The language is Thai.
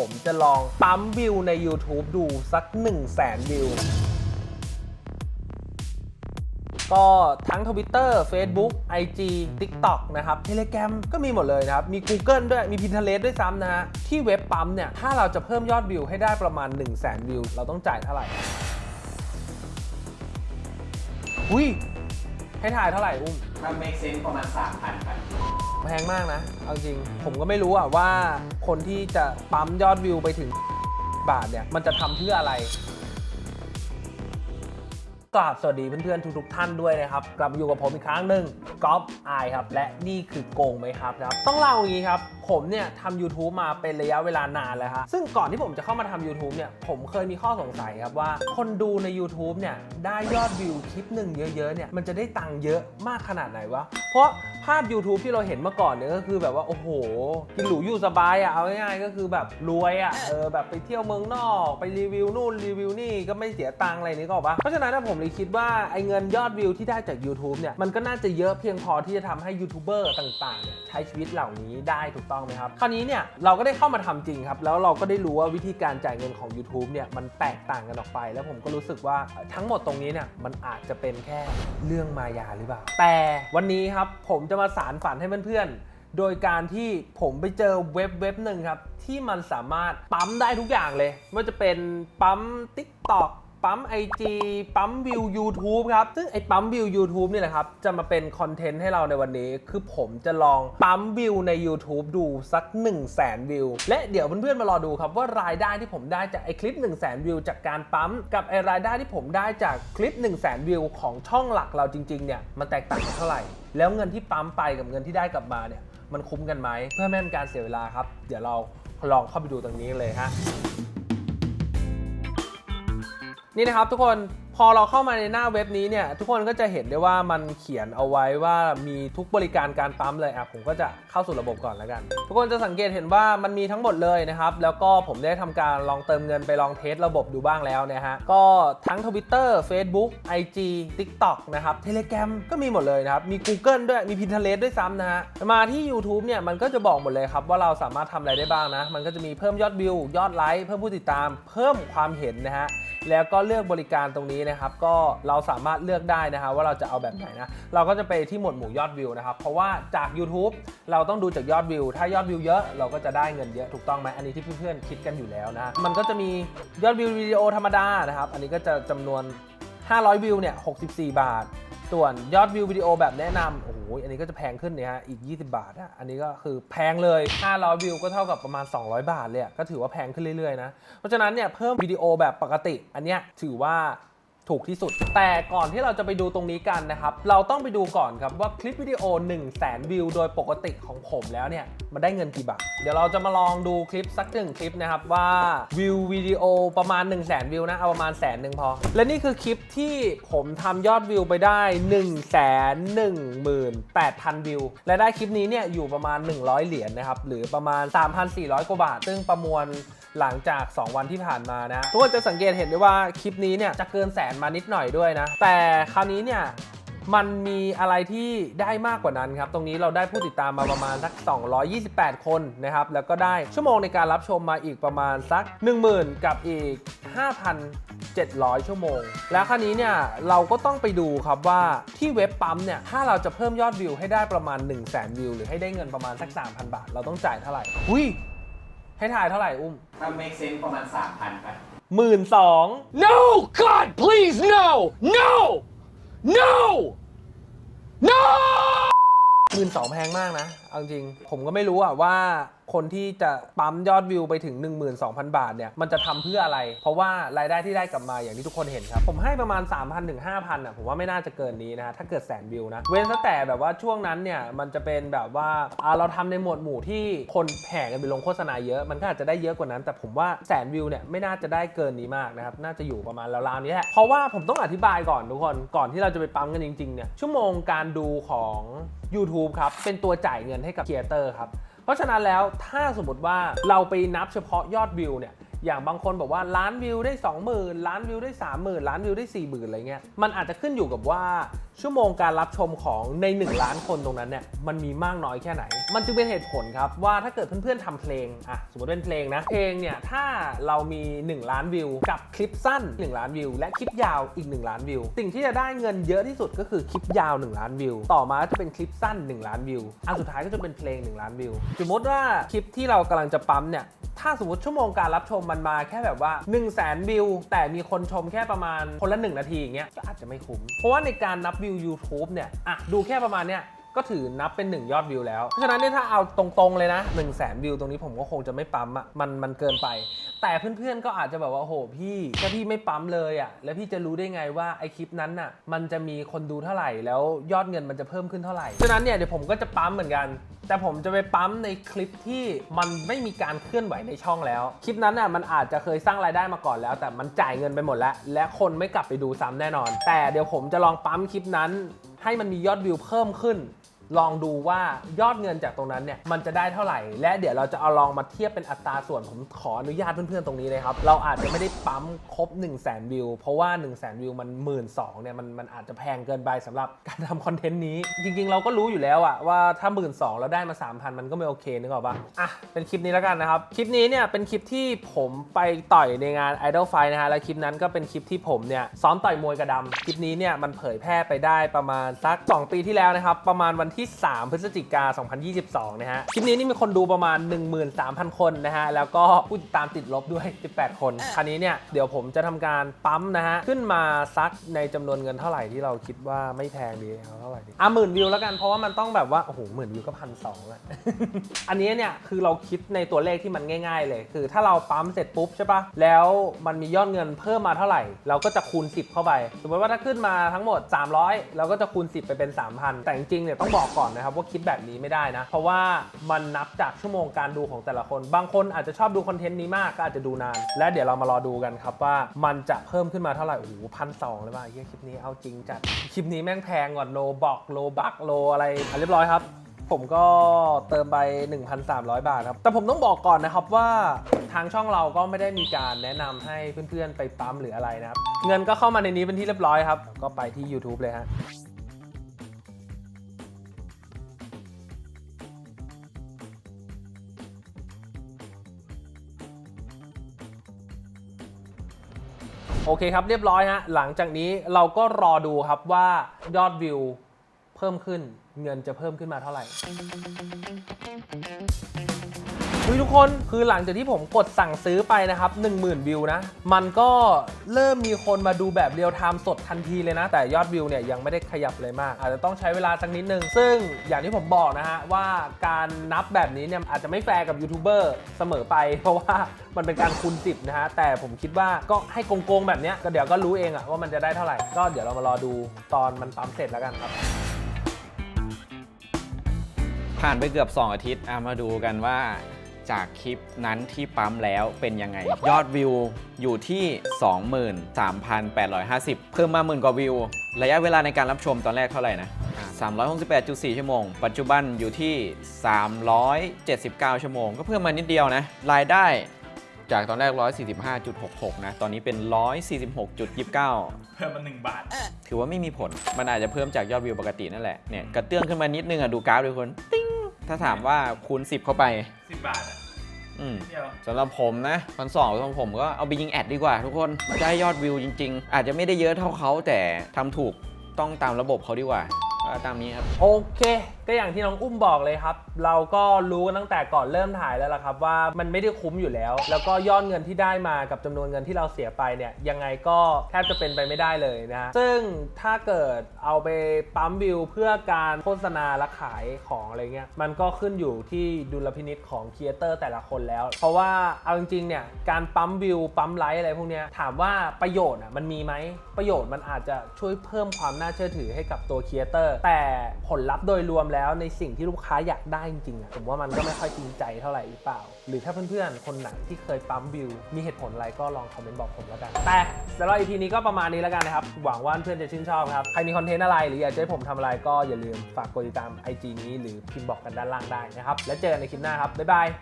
ผมจะลองปั๊มวิวใน YouTube ดูสัก 1 0 0 0 0แสนวิว ก็ทั้ง Twitter Facebook IG TikTok นะครับ Telegram ก็มีหมดเลยนะครับ มี Google ด้วย มี Pinterest ด้วยซ้ำนะฮะ ที่เว็บปั๊มเนี่ย ถ้าเราจะเพิ่มยอดวิวให้ได้ประมาณ 1 0 0 0 0แสนวิว เราต้องจ่ายเท่าไหร่อุ้ยให้ถ่ายเท่าไหร่อุ้มถ้า make sense ประมาณ3,000ครับ แพงมากนะ เอาจริง ผมก็ไม่รู้อะว่าคนที่จะปั๊มยอดวิวไปถึงบาทเนี่ย มันจะทำเพื่ออะไร กราบสวัสดีเพื่อนๆทุกๆท่านด้วยนะครับ กลับมาอยู่กับผมอีกครั้งหนึ่งก๊อฟไอครับ และนี่คือโกงไหมครับนะครับ ต้องเล่าอย่างนี้ครับ ผมเนี่ยทำ YouTube มาเป็นระยะเวลานานแล้วครับซึ่งก่อนที่ผมจะเข้ามาทำ YouTube เนี่ย ผมเคยมีข้อสงสัยครับว่า คนดูใน YouTube เนี่ย ได้ยอดวิวคลิปหนึ่งเยอะๆเนี่ย มันจะได้ตังค์เยอะมากขนาดไหนวะ เพราะาพ YouTube ที่เราเห็นเมื่อก่อนเนี่ยก็คือแบบว่า โอ้โห กินหรูอยู่สบายอะเอาง่ายๆก็คือแบบรวยอะเออแบบไปเที่ยวเมืองนอก ไปรีวิวนู่นรีวิวนี่ก็ไม่เสียตังค์อะไรนี้ก็บอกว่าเพราะฉะนั้นนะผมเลยคิดว่าไอ้เงินยอดวิวที่ได้จาก YouTube เนี่ยมันก็น่าจะเยอะเพียงพอที่จะทำให้ยูทูบเบอร์ต่างๆเนี่ยใช้ชีวิตเหล่านี้ได้ถูกต้องไหมครับคราวนี้เนี่ยเราก็ได้เข้ามาทำจริงครับ แล้วเราก็ได้รู้ว่าวิธีการจ่ายเงินของ YouTube เนี่ยมันแตกต่างกันออกไป แล้วผมก็รู้สึกว่าทั้งหมดตรงนี้เนี่ยมันอาจจะเป็นแค่เรื่องมายาหรือเปล่าแต่วันนี้ครับผมจะมาสารฝันให้เพื่อนๆ โดยการที่ผมไปเจอเว็บเว็บหนึ่งครับ ที่มันสามารถปั๊มได้ทุกอย่างเลยไม่ว่าจะเป็นปั๊ม TikTok ปั๊ม IG ปั๊มวิว YouTube ครับ ซึ่งไอ้ปั๊มวิว YouTube นี่แหละครับ จะมาเป็นคอนเทนต์ให้เราในวันนี้ คือผมจะลองปั๊มวิวใน YouTube ดูสัก 1 0 0 0 0แสนวิว และเดี๋ยวเพื่อนๆมารอดูครับว่ารายได้ที่ผมได้จากไอ้คลิป 1 0 0 0 0แสนวิวจากการปั๊ม กับไอ้รายได้ที่ผมได้จากคลิป 1 0 0 0 0แสนวิวของช่องหลักเราจริงๆเนี่ยมันแตกต่างกันเท่าไหร่ แล้วเงินที่ปั๊มไปกับเงินที่ได้กลับมาเนี่ยมันคุ้มกันไหมเพื่อไม่ให้เป็นการเสียเวลาครับ เดี๋ยวเราลองเข้าไปดูตรงนี้เลยฮะ นี่นะครับทุกคนพอเราเข้ามาในหน้าเว็บนี้เนี่ยทุกคนก็จะเห็นได้ว่ามันเขียนเอาไว้ว่ามีทุกบริการการปั๊มเลยอะผมก็จะเข้าสู่ระบบก่อนแล้วกัน ทุกคนจะสังเกตเห็นว่ามันมีทั้งหมดเลยนะครับแล้วก็ผมได้ทำการลองเติมเงินไปลองเทสระบบดูบ้างแล้วนะฮะก็ทั้ง Twitter Facebook IG TikTok นะครับ Telegram ก็มีหมดเลยนะครับมี Google ด้วยมี Pinterest ด้วยซ้ำนะฮะมาที่ YouTube เนี่ยมันก็จะบอกหมดเลยครับว่าเราสามารถทำอะไรได้บ้างนะมันก็จะมีเพิ่มยอดวิวยอดไลค์เพิ่มผู้ติดตามเพิ่มความเห็นนะฮะ แล้วก็เลือกบริการตรงนี้นะครับก็เราสามารถเลือกได้นะฮะว่าเราจะเอาแบบไหนนะเราก็จะไปที่หมวดหมู่ยอดวิวนะครับเพราะว่าจาก YouTube เราต้องดูจากยอดวิว ถ้ายอดวิวเยอะเราก็จะได้เงินเยอะถูกต้องไหมอันนี้ที่เพื่อนๆคิดกันอยู่แล้วนะมันก็จะมียอดวิววิดีโอธรรมดานะครับอันนี้ก็จะจำนวน 500 วิวเนี่ย64 บาท ส่วนยอดวิววิดีโอแบบแนะนำโอ้โหอันนี้ก็จะแพงขึ้นเนี่ยฮะอีก 20 บาทอะอันนี้ก็คือแพงเลย 500 วิวก็เท่ากับประมาณ 200 บาทเลยก็ถือว่าแพงขึ้นเรื่อยๆนะเพราะฉะนั้นเนี่ยเพิ่มวิดีโอแบบปกติ อันเนี้ยถือว่า ถูกที่สุด แต่ก่อนที่เราจะไปดูตรงนี้กันนะครับ เราต้องไปดูก่อนครับว่าคลิปวิดีโอ 1 0 0 0 0แสนวิวโดยปกติของผมแล้วเนี่ย มันได้เงินกี่บาท เดี๋ยวเราจะมาลองดูคลิปสักหนึ่งคลิปนะครับ ว่าวิววิดีโอประมาณ 1 0 0 0 0แสนวิวนะ เอาประมาณแสนหนึ่งพอ และนี่คือคลิปที่ผมทำยอดวิวไปได้ 1 1 8 0 0 0 วิว และได้คลิปนี้เนี่ยอยู่ประมาณ 100 เหรียญนะครับหรือประมาณ 3,400 กว่าบาท ซึ่งประมวล หลังจาก 2 วันที่ผ่านมานะทุกคนจะสังเกตเห็นได้ว่าคลิปนี้เนี่ยจะเกินแสนมานิดหน่อยด้วยนะ แต่คราวนี้เนี่ยมันมีอะไรที่ได้มากกว่านั้นครับ ตรงนี้เราได้ผู้ติดตามมาประมาณสัก 228 คนนะครับ แล้วก็ได้ชั่วโมงในการรับชมมาอีกประมาณสัก 10,000 กับอีก 5,700 ชั่วโมง แล้วคราวนี้เนี่ยเราก็ต้องไปดูครับว่าที่เว็บปั๊มเนี่ยถ้าเราจะเพิ่มยอดวิวให้ได้ประมาณ 1 0 0 0 0แสนวิว หรือให้ได้เงินประมาณสัก 3,000 บาท เราต้องจ่ายเท่าไหร่ อุ้ย ให้ถ่ายเท่าไหร่อุ้มถ้า make sense ประมาณ 3,000ครับหมื่นสอง No! God, please, no! No! No! No! หมื่นสองแพงมากนะ เอาจริง ผมก็ไม่รู้อะว่า คนที่จะปั๊มยอดวิวไปถึง 12,000 บาทเนี่ยมันจะทำเพื่ออะไร เพราะว่ารายได้ที่ได้กลับมาอย่างที่ทุกคนเห็นครับ ผมให้ประมาณ 3,000ถึง5,000อะผมว่าไม่น่าจะเกินนี้นะถ้าเกิดแสนวิวนะเว้นซะแต่แบบว่าช่วงนั้นเนี่ยมันจะเป็นแบบว่าเราทำในหมวดหมู่ที่คนแห่กันไปลงโฆษณาเยอะมันก็อาจจะได้เยอะกว่านั้น แต่ผมว่าแสนวิวเนี่ยไม่น่าจะได้เกินนี้มากนะครับน่าจะอยู่ประมาณราวๆนี้แหละเพราะว่าผมต้องอธิบายก่อนทุกคนก่อนที่เราจะไปปั๊มกันจริงๆเนี่ยชั่วโมงการดูของ YouTube ครับเป็นตัวจ่ายเงินให้กับครีเอเตอร์ครับ ราะฉะนั้นแล้วถ้าสมมติว่าเราไปนับเฉพาะยอดวิวเนี่ยอย่างบางคนบอกว่าล้านวิวได้ 20,000 ล้านวิวได้ 30,000 ล้านวิวได้ 40,000 อะไรเงี้ย มันอาจจะขึ้นอยู่กับว่า ชั่วโมงการรับชมของใน 1 ล้านคนตรงนั้นเนี่ยมันมีมากน้อยแค่ไหน มันจึงเป็นเหตุผลครับว่าถ้าเกิดเพื่อนๆทำเพลงอะสมมติเป็นเพลงนะเพลงเนี่ยถ้าเรามี 1 ล้านวิว กับคลิปสั้น 1 ล้านวิว และคลิปยาวอีก 1 ล้านวิว สิ่งที่จะได้เงินเยอะที่สุดก็คือคลิปยาว 1 ล้านวิว ต่อมาจะเป็นคลิปสั้น 1 ล้านวิวอันสุดท้ายก็จะเป็นเพลง 1 ล้านวิว สมมติว่าคลิปที่เรากำลังจะปั๊มเนี่ยถ้าสมมติชั่วโมงการรับชมมันมาแค่แบบว่า 1 0 0 0 0แสนวิวแต่มีคนชมแค่ประมาณคนละ1นาทีอย่างเงี้ยก็อาจจะไม่คุ้มเพราะว่าในการนับวิว YouTube เนี่ยอะดูแค่ประมาณเนี้ยก็ถือนับเป็น 1 ยอดวิวแล้ว เพราะฉะนั้นเนี่ยถ้าเอาตรงๆเลยนะ1 0 0 0 0แสนวิวตรงนี้ผมก็คงจะไม่ปั๊มอะมันมันเกินไป แต่เพื่อนๆก็อาจจะแบบว่าโอ้โหพี่ถ้าพี่ไม่ปั๊มเลยอะแล้วพี่จะรู้ได้ไงว่าไอคลิปนั้นอะมันจะมีคนดูเท่าไหร่ แล้วยอดเงินมันจะเพิ่มขึ้นเท่าไหร่ฉะนั้นเนี่ยเดี๋ยวผมก็จะปั๊มเหมือนกัน แต่ผมจะไปปั๊มในคลิปที่มันไม่มีการเคลื่อนไหวในช่องแล้ว คลิปนั้นน่ะมันอาจจะเคยสร้างรายได้มาก่อนแล้ว แต่มันจ่ายเงินไปหมดแล้ว และคนไม่กลับไปดูซ้ำแน่นอน แต่เดี๋ยวผมจะลองปั๊มคลิปนั้น ให้มันมียอดวิวเพิ่มขึ้น ลองดูว่ายอดเงินจากตรงนั้นเนี่ยมันจะได้เท่าไหร่ และเดี๋ยวเราจะเอาลองมาเทียบเป็นอัตราส่วนผมขออนุญาตเพื่อนๆตรงนี้เลยครับ เราอาจจะไม่ได้ปั๊มครบ 1 0 0 0 0แสนวิว เพราะว่า 1 0 0 0 0แสนวิวมัน1 2ื่นเนี่ยมันมันอาจจะแพงเกินไปสำหรับการทำคอนเทนต์นี้ จริงๆ เราก็รู้อยู่แล้วอะว่าถ้า1 2ื่นแล้วได้มา 3,000 มันก็ไม่โอเคนึกออกปะอะเป็นคลิปนี้แล้วกันนะครับ คลิปนี้เนี่ยเป็นคลิปที่ผมไปต่อยในงาน Idol Fight นะฮะและคลิปนั้นก็เป็นคลิปที่ผมเนี่ยซ้อมต่อยมวยกระดำคลิปนี้เนี่ยมันเผยแพร่ไปได้ประมาณสัก 2 ปีที่แล้วนะครับประมาณวันที่3 พฤศจิกา 2022 นะฮะ คลิปนี้นี่มีคนดูประมาณ 13,000 คนนะฮะ แล้วก็ผู้ติดตามติดลบด้วย 18 คน คราวนี้เนี่ย เดี๋ยวผมจะทำการปั๊มนะฮะ ขึ้นมาซักในจำนวนเงินเท่าไหร่ที่เราคิดว่าไม่แพงดีเอาเท่าไหร่ดีอะหมื่นวิวแล้วกัน เพราะว่ามันต้องแบบว่า โอ้โหหมื่นวิวก็พันสองแล้วอันนี้เนี่ย คือเราคิดในตัวเลขที่มันง่าย ๆ เลย คือถ้าเราปั๊มเสร็จปุ๊บใช่ปะแล้วมันมียอดเงินเพิ่มมาเท่าไหร่ เราก็จะคูณ 10 เข้าไป สมมติว่าถ้าขึ้นมาทั้งหมด 300 เราก็จะคูณ 10 ไปเป็น 3,000 แต่จริงๆเนี่ยต้องบอกก่อนนะครับว่าคิดแบบนี้ไม่ได้นะ เพราะว่ามันนับจากชั่วโมงการดูของแต่ละคน บางคนอาจจะชอบดูคอนเทนต์นี้มากก็อาจจะดูนาน และเดี๋ยวเรามารอดูกันครับว่ามันจะเพิ่มขึ้นมาเท่าไหร่โอ้โหพันสองเลยว่ะเฮียคลิปนี้เอาจริงจัดคลิปนี้แม่งแพงกว่าโลบอกโลบักโลอะไรอะเรียบร้อยครับผมก็เติมไป 1,300 บาทครับ แต่ผมต้องบอกก่อนนะครับว่าทางช่องเราก็ไม่ได้มีการแนะนำให้เพื่อนๆ ไปปั๊มหรืออะไรนะครับ เงินก็เข้ามาในนี้เป็นที่เรียบร้อยครับ ก็ไปที่ YouTube เลยฮะ โอเคครับเรียบร้อยฮะหลังจากนี้เราก็รอดูครับว่ายอดวิวเพิ่มขึ้น เงินจะเพิ่มขึ้นมาเท่าไหร่ อุ๊ยทุกคนคือหลังจากที่ผมกดสั่งซื้อไปนะครับ 10,000 วิวนะ มันก็เริ่มมีคนมาดูแบบเรียลไทม์สดทันทีเลยนะ แต่ยอดวิวเนี่ยยังไม่ได้ขยับเลยมาก อาจจะต้องใช้เวลาสักนิดนึง ซึ่งอย่างที่ผมบอกนะฮะ ว่าการนับแบบนี้เนี่ยอาจจะไม่แฟร์กับยูทูบเบอร์เสมอไป เพราะว่ามันเป็นการคูณ10นะฮะแต่ผมคิดว่าก็ให้โกงๆแบบเนี้ยก็เดี๋ยวก็รู้เองอะว่ามันจะได้เท่าไหร่ก็เดี๋ยวเรามารอดูตอนมันปั๊มเสร็จแล้วกันครับผ่านไปเกือบ 2 อาทิตย์อะมาดูกันว่า จากคลิปนั้นที่ปั๊มแล้วเป็นยังไง ยอดวิวอยู่ที่ 23,850 เพิ่มมาหมื่นกว่าวิว ระยะเวลาในการรับชมตอนแรกเท่าไหร่นะอะ368.4 ชั่วโมง ปัจจุบันอยู่ที่ 379 ชั่วโมง ก็เพิ่มมานิดเดียวนะ รายได้จากตอนแรก 145.66 นะ ตอนนี้เป็น 146.29 เพิ่มมาหนึ่งบาท ถือว่าไม่มีผล มันอาจจะเพิ่มจากยอดวิวปกตินั่นแหละ เนี่ย กระเตื้องขึ้นมานิดนึงอะ ดูกราฟเลยคน ติ้ง ถ้าถามว่าคูณ 10 เข้าไปสิบบาทอะ อืมเดียว สำหรับผมนะพันสองของผมก็เอาไปยิงแอดดีกว่าทุกคนได้ยอดวิวจริง ๆ อาจจะไม่ได้เยอะเท่าเขาแต่ทำถูกต้องตามระบบเขาดีกว่า ตามนี้ครับ โอเค ก็อย่างที่น้องอุ้มบอกเลยครับ เราก็รู้กันตั้งแต่ก่อนเริ่มถ่ายแล้วล่ะครับ ว่ามันไม่ได้คุ้มอยู่แล้ว แล้วก็ยอดเงินที่ได้มากับจำนวนเงินที่เราเสียไปเนี่ยยังไงก็แทบจะเป็นไปไม่ได้เลยนะฮะซึ่งถ้าเกิดเอาไปปั๊มวิวเพื่อการโฆษณาและขายของอะไรเงี้ยมันก็ขึ้นอยู่ที่ดุลพินิษของครีเอเตอร์แต่ละคนแล้ว เพราะว่าเอาจริงๆเนี่ยการปั๊มวิวปั๊มไลค์อะไรพวกเนี้ยถามว่าประโยชน์อะมันมีไหมประโยชน์มันอาจจะช่วยเพิ่มความน่าเชื่อถือให้กับตัวครีเอเตอร์แต่ผลลัพธ์โดยรวมแล้วในสิ่งที่ลูกค้าอยากได้จริงๆอะผมว่ามันก็ไม่ค่อยจริงใจเท่าไหร่หรือเปล่า หรือถ้าเพื่อนๆ คนไหนที่เคยปั๊มวิว มีเหตุผลอะไรก็ลองคอมเมนต์บอกผมแล้วกัน แต่สำหรับ EP นี้ก็ประมาณนี้แล้วกันนะครับ หวังว่าเพื่อนจะชื่นชอบครับ ใครมีคอนเทนต์อะไร หรืออยากจะให้ผมทำอะไรก็อย่าลืมฝากกดติดตาม IG นี้หรือพิมพ์บอกกันด้านล่างได้นะครับ แล้วเจอกันในคลิปหน้าครับบ๊ายบาย